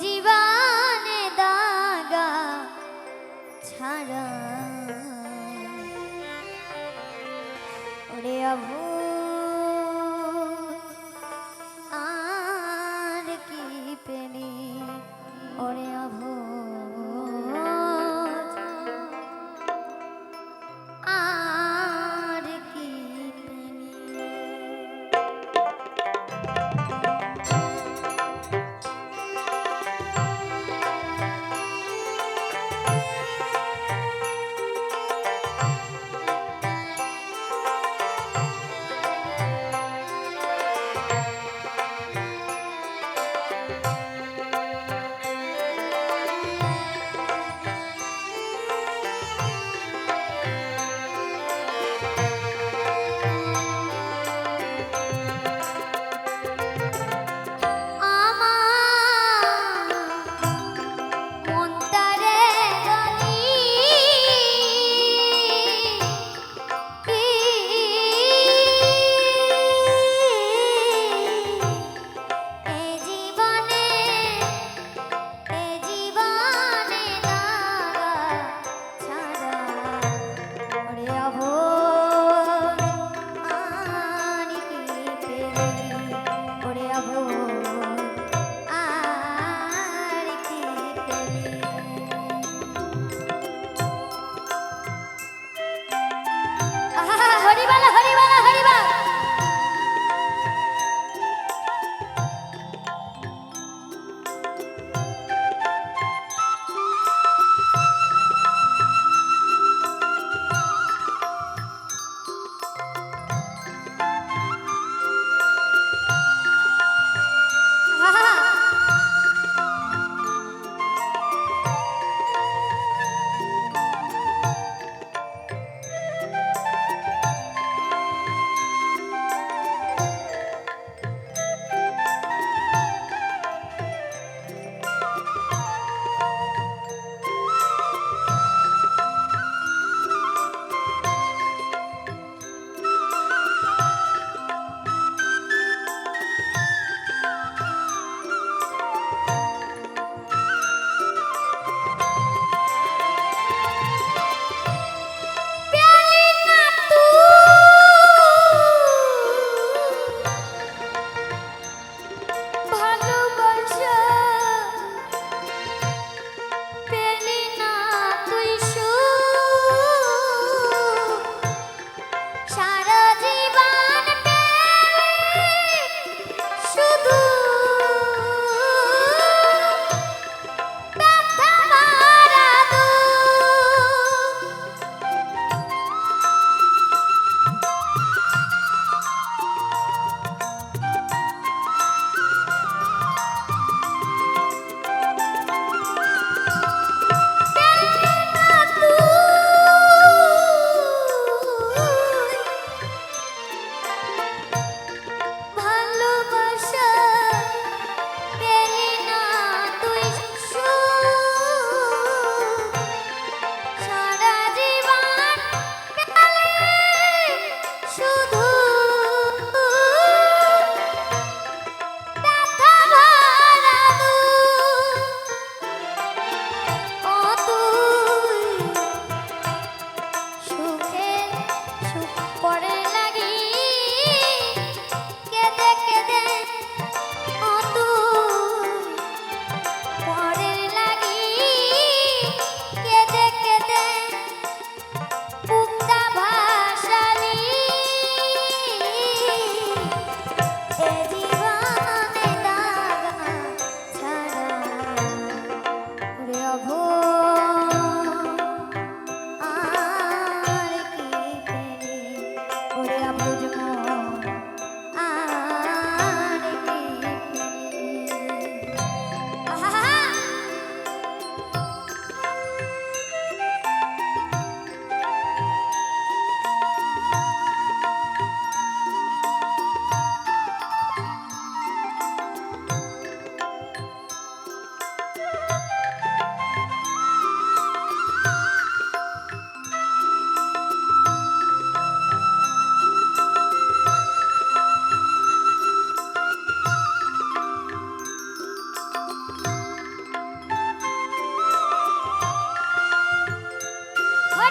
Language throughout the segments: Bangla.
জীবা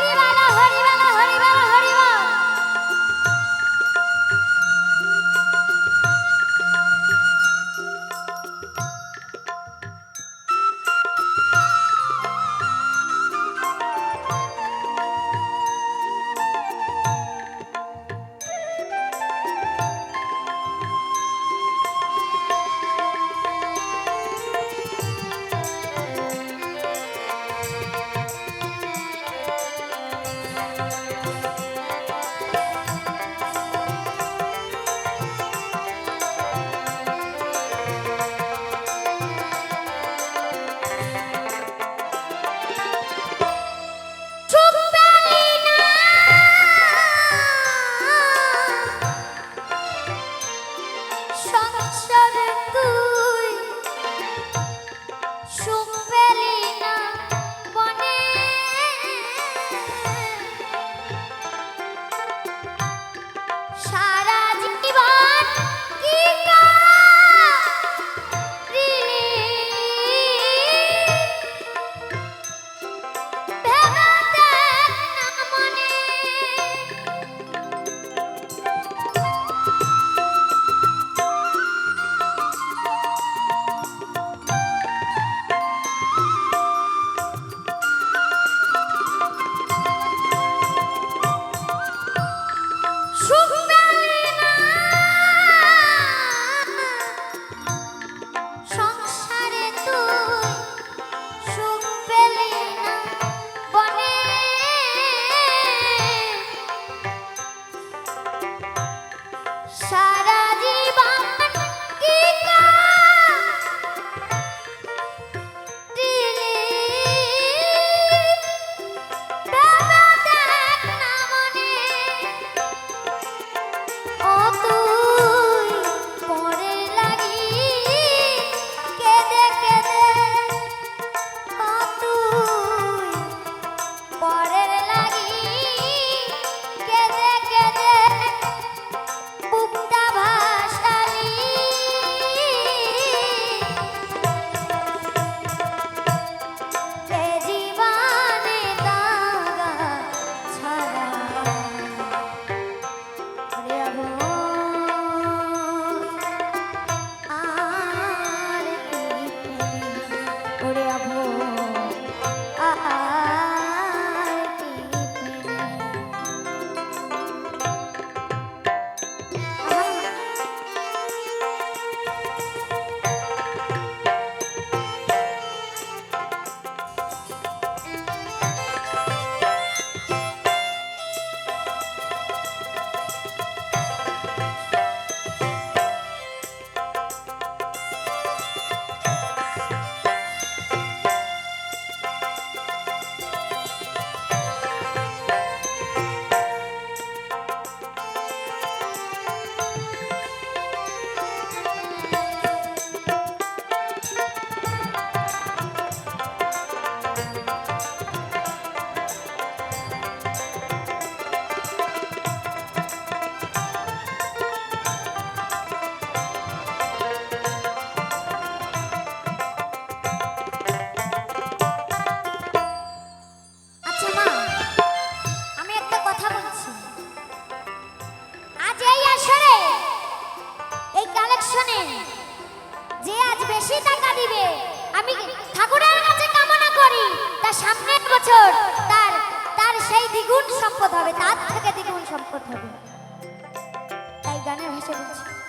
Happy Baba! বেশি টাকা দিবে। আমি ঠাকুরের কাছে কামনা করি, তার সামনের বছর তার তার সেই দ্বিগুণ সম্পদ হবে, তার থেকে দ্বিগুণ সম্পদ হবে। তাই গানের ভাষা বলছি।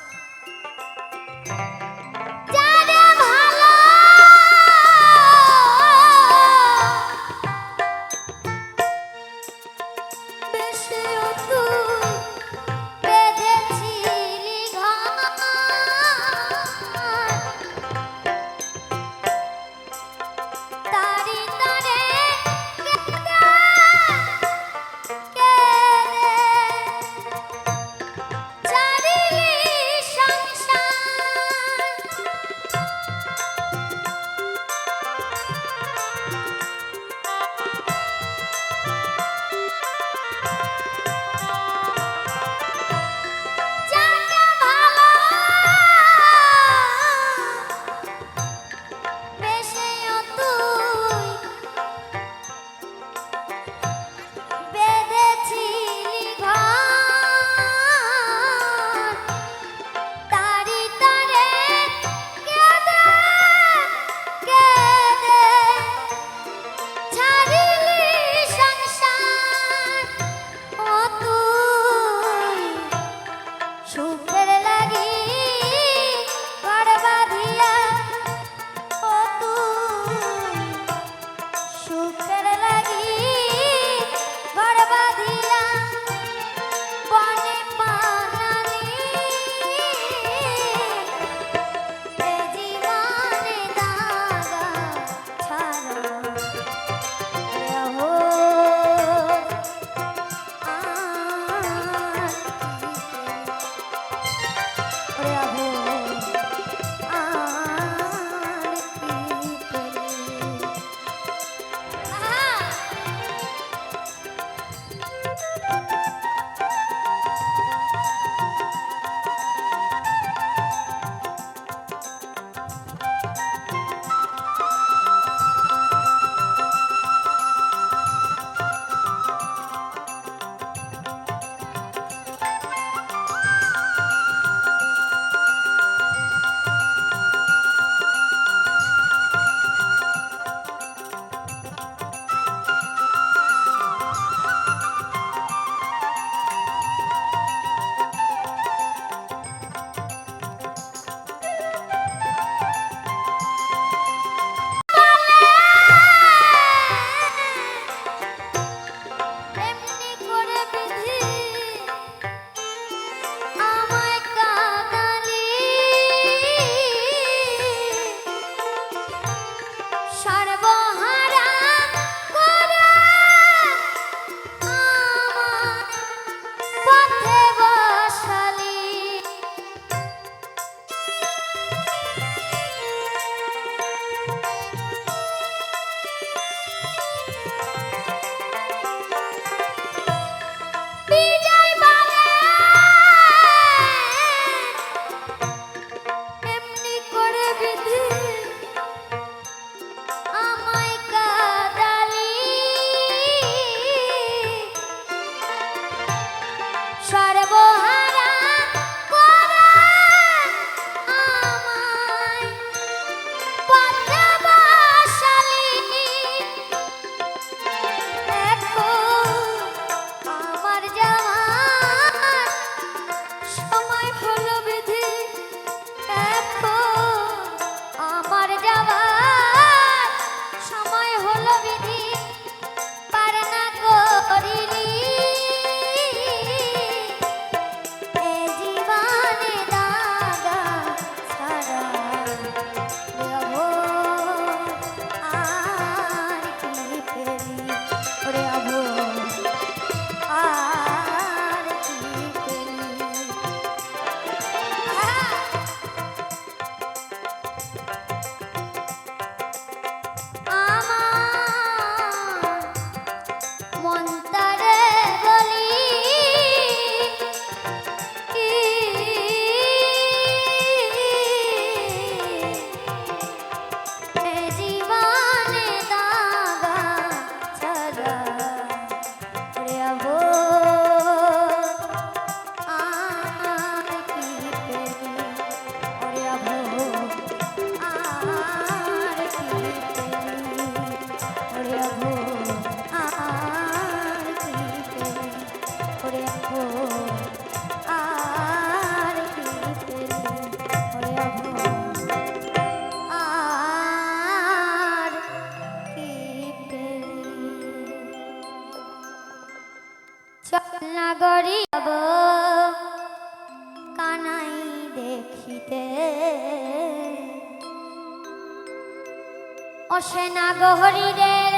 সেনা গহরিদের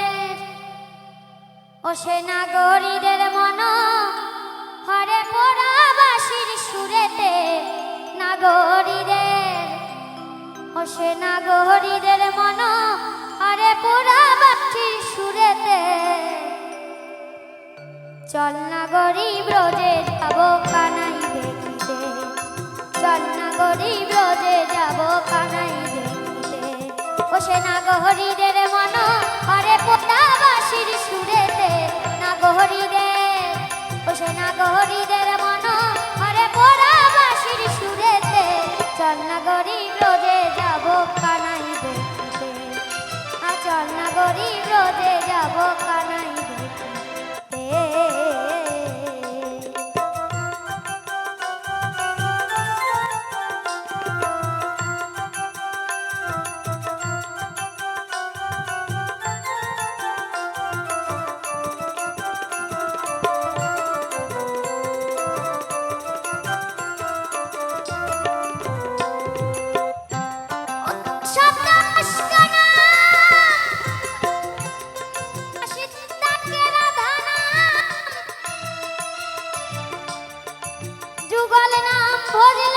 ও সেনা গহরিদের মন হরে পোড়াবাসীর সুরেতে নাগরীদের ও সেনা মন হরে পোড়াবাসীর সুরেতে। চল না গরিব রোজে যাব কানাই দেখিতে, চল না গরিব রোজে যাব কানাই ও সে না গহরিদের মন হরে পোতাবাসীর সুরেতে না গহরিদের বসে না গহরিদের মন হরে পোড়াবাসীর সুরেতে, চল না গরিব রোজে যাব কানাই দেখতে চল না গরিব রোজে যাব 그 러.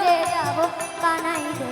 যে যাব কানাই দে